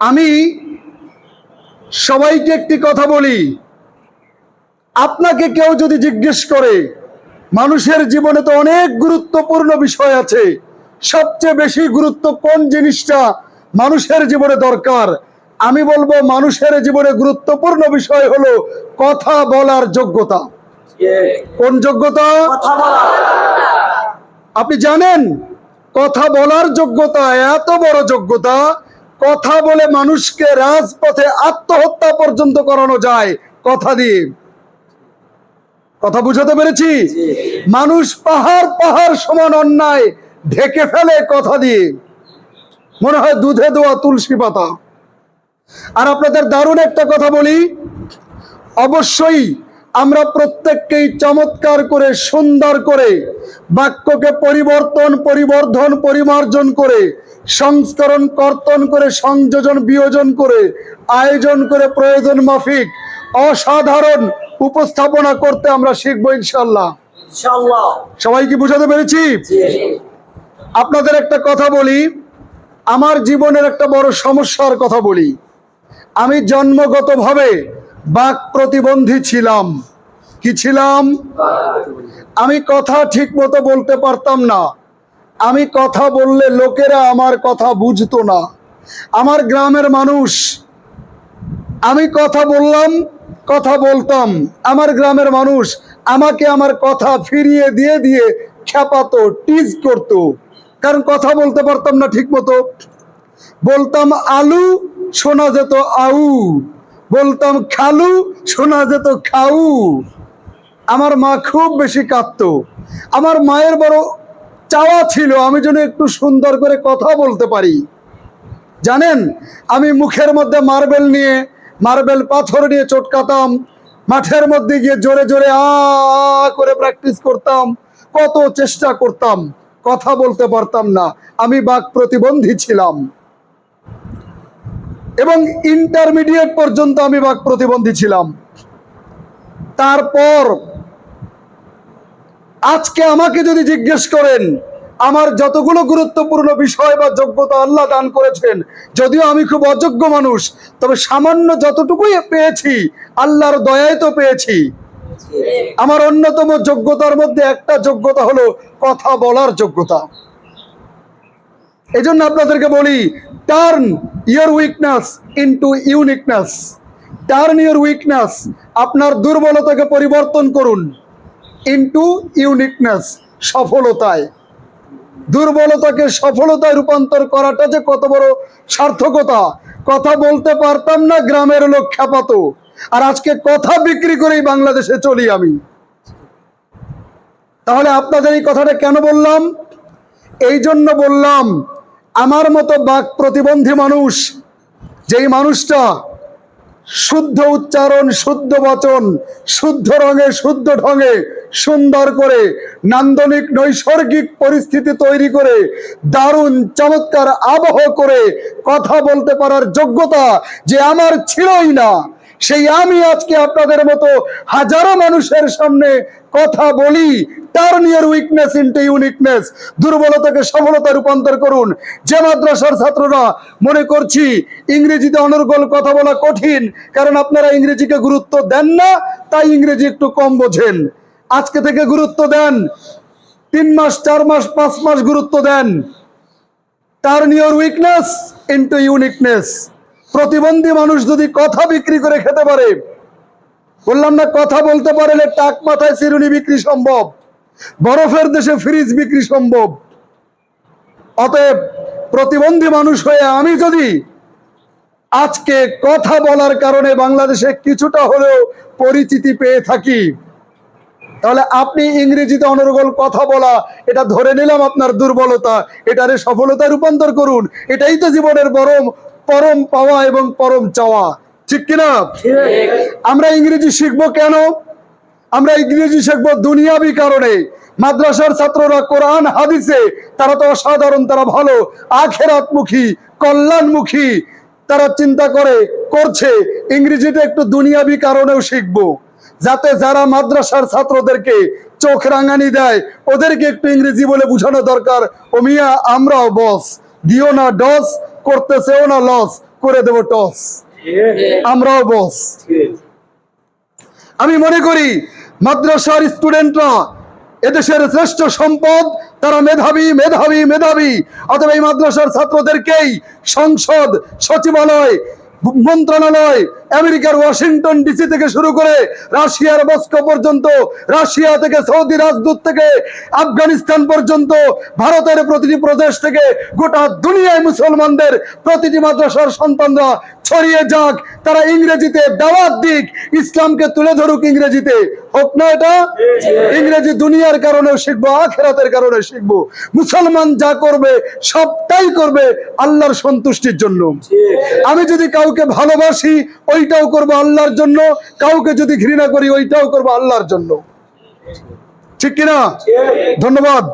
আমি সবাইকে একটি কথা বলি। আপনাকে কেউ যদি জিজ্ঞেস করে মানুষের জীবনে তো অনেক গুরুত্বপূর্ণ বিষয় আছে। সবচেয়ে বেশি গুরুত্ব কোন জিনিসটা মানুষের জীবনে দরকার? আমি বলব মানুষের জীবনে গুরুত্বপূর্ণ বিষয় হলো কথা বলার যোগ্যতা। কোন যোগ্যতা? আপনি জানেন কথা বলার যোগ্যতা এত বড় যোগ্যতা কথা বলে মানুষকে রাজপথে আত্মহত্যা পর্যন্ত করানো যায়। কথা দিয়ে। কথা বুঝাতে পেরেছি? মানুষ পাহাড় পাহাড় সমান অন্যায় ঢেকে ফেলে কথা দিয়ে। মনে হয় দুধে দেওয়া তুলসী পাতা। আর আপনাদের দারুণ একটা কথা বলি। অবশ্যই আমরা প্রত্যেককেই চমৎকার করে সুন্দর করে বাক্যকে পরিবর্তন পরিবর্ধন পরিমার্জন করে সংস্করণ কর্তন করে সংযোজন বিয়োজন করে আয়োজন করে প্রয়োজন মাফিক অসাধারণ উপস্থাপনা করতে আমরা শিখব ইনশাল্লাহ ইনশাআল্লাহ। সবাই কি বুঝাতে পেরেছি? আপনাদের একটা কথা বলি আমার জীবনের একটা বড় সমস্যার কথা বলি। আমি জন্মগতভাবে বাক প্রতিবন্ধী ছিলাম। কি ছিলাম? আমি কথা ঠিক মতো বলতে পারতাম না। আমি কথা বললে লোকেরা আমার কথা বুঝতো না। আমার গ্রামের মানুষ, আমি কথা বললাম, কথা বলতাম। আমার গ্রামের মানুষ আমাকে আমার কথা ফিরিয়ে দিয়ে দিয়ে খেপাতো, টিজ করতো। কারণ কথা বলতে পারতাম না ঠিক মতো বলতাম, আলু শোনা যেত আউ। বলতাম, খালু শোনা যেত খাউ। আমার মা খুব বেশি কাঁদতো। আমার মায়ের বড় চাওয়া ছিল আমি যেন একটু সুন্দর করে কথা বলতে পারি। জানেন, আমি মুখের মধ্যে মার্বেল নিয়ে, মার্বেল পাথর নিয়ে চটকাতাম মাঠের মধ্যে গিয়ে জোরে জোরে আ করে প্র্যাকটিস করতাম, কত চেষ্টা করতাম, কথা বলতে পারতাম না, আমি বাক প্রতিবন্ধী ছিলাম। এবং ইন্টারমিডিয়েট পর্যন্ত আমি বাক প্রতিবন্ধী ছিলাম। তারপর আজকে আমাকে যদি জিজ্ঞেস করেন, আমার যতগুলো গুরুত্বপূর্ণ বিষয় বা যোগ্যতা আল্লাহ দান করেছেন, যদিও আমি খুব অযোগ্য মানুষ, তবে সামান্য যতটুকুই পেয়েছি, আল্লাহর দয়ায় তো পেয়েছি। আমার অন্যতম যোগ্যতার মধ্যে একটা যোগ্যতা হলো কথা বলার যোগ্যতা। এই জন্য আপনাদেরকে বলি turn your weakness into uniqueness turn your weakness আপনার দুর্বলতাকে পরিবর্তন করুন। Into uniqueness সফলতায়। দুর্বলতাকে সফলতায় রূপান্তর করাটা যে কত বড় সার্থকতা, কথা বলতে পারতাম না, গ্রামের লোক খেপাতো আর আজকে কথা বিক্রি করেই বাংলাদেশে চলি আমি। তাহলে আপনাদের এই কথাটা কেন বললাম? এই জন্য বললাম, আমার মতো বাক প্রতিবন্ধী মানুষ, যেই মানুষটা শুদ্ধ উচ্চারণ, শুদ্ধ বচন, শুদ্ধ রঙে, শুদ্ধ ঢঙে, সুন্দর করে, নান্দনিক, নৈসর্গিক পরিস্থিতি তৈরি করে, দারুণ, চমৎকার আবহ করে কথা বলতে পারার যোগ্যতা যে আমার ছিলই না। সেই আমি আজকে আপনাদের মতো হাজারো মানুষের সামনে কথা বলি turn your weakness into uniqueness দুর্বলতাকে সফলতা রূপান্তর করুন। যে মাদ্রাসার ছাত্ররা, মনে করছি, ইংরেজিতে অনর্গল কথা বলা কঠিন, কারণ আপনারা ইংরেজিকে গুরুত্ব দেন না, তাই ইংরেজি একটু কম বোঝেন। আজকে থেকে গুরুত্ব দেন। তিন মাস, চার মাস, পাঁচ মাস গুরুত্ব দেন। Turn your weakness into uniqueness প্রতিবন্ধী মানুষ যদি কথা বিক্রি করে খেতে পারে বললাম না, কথা বলতে পারলে টাক মাথায় চিরুনি বিক্রি সম্ভব, বরফের দেশে ফ্রিজ বিক্রি সম্ভব। অতএব প্রতিবন্ধী মানুষ হয়ে আমি যদি আজকে কথা বলার কারণে বাংলাদেশে কিছুটা হলেও পরিচিতি পেয়ে থাকি, তাহলে আপনি ইংরেজিতে অনর্গল কথা বলা, এটা ধরে নিলাম আপনার দুর্বলতা, এটারে সফলতা রূপান্তর করুন, এটাই তো জীবনের পরম পরম পাওয়া এবং পরম চাওয়া। ঠিক কিনা? আমরা ইংরেজি শিখব কেন? আমরা ইংরেজি শিখব দুনিয়াবি কারণে। মাদ্রাসার ছাত্ররা কোরআন, হাদিসে, তারা তো অসাধারণ, তারা ভালো। আখেরাতমুখী, কল্যাণমুখী। তারা চিন্তা করে, করছে, ইংরেজিটা একটু দুনিয়াবি কারণেও শিখব। যাতে যারা মাদ্রাসার ছাত্রদেরকে চোখ রাঙানি দেয়, ওদেরকে একটু ইংরেজি বলে বোঝানো দরকার। ও মিয়া, আমরাও বস দিও না ডস করতেছেও না লস করে দেব টস আমরাও বস আমি মনে করি, মাদ্রাসার স্টুডেন্টরা এদেশের শ্রেষ্ঠ সম্পদ, তারা মেধাবী মেধাবী মেধাবী। অথবা এই মাদ্রাসার ছাত্রদেরকেই সংসদ, সচিবালয়, মন্ত্রণালয় আমেরিকার ওয়াশিংটন ডিসি থেকে শুরু করে রাশিয়ার মস্কো পর্যন্ত, রাশিয়া থেকে সৌদি রাজদূত থেকে, আফগানিস্তান পর্যন্ত, ভারতের প্রতিটি প্রদেশ থেকে গোটা দুনিয়ায় মুসলমানদের প্রতিটি মাদ্রাসার সন্তানরা ছড়িয়ে যাক। তারা ইংরেজিতে দাওয়াত দিক, ইসলামকে তুলে ধরুক ইংরেজিতে। হোক না এটা? ইংরেজি দুনিয়ার কারণেও শিখব, আখেরাতের কারণে শিখব। মুসলমান যা করবে, সবটাই করবে আল্লাহর সন্তুষ্টির জন্য। আমি যদি কাউকে ভালোবাসি ওইটাও করব আল্লাহর জন্য। কাউকে যদি ঘৃণা করি ওইটাও করব আল্লাহর জন্য। ঠিক কিনা? ধন্যবাদ।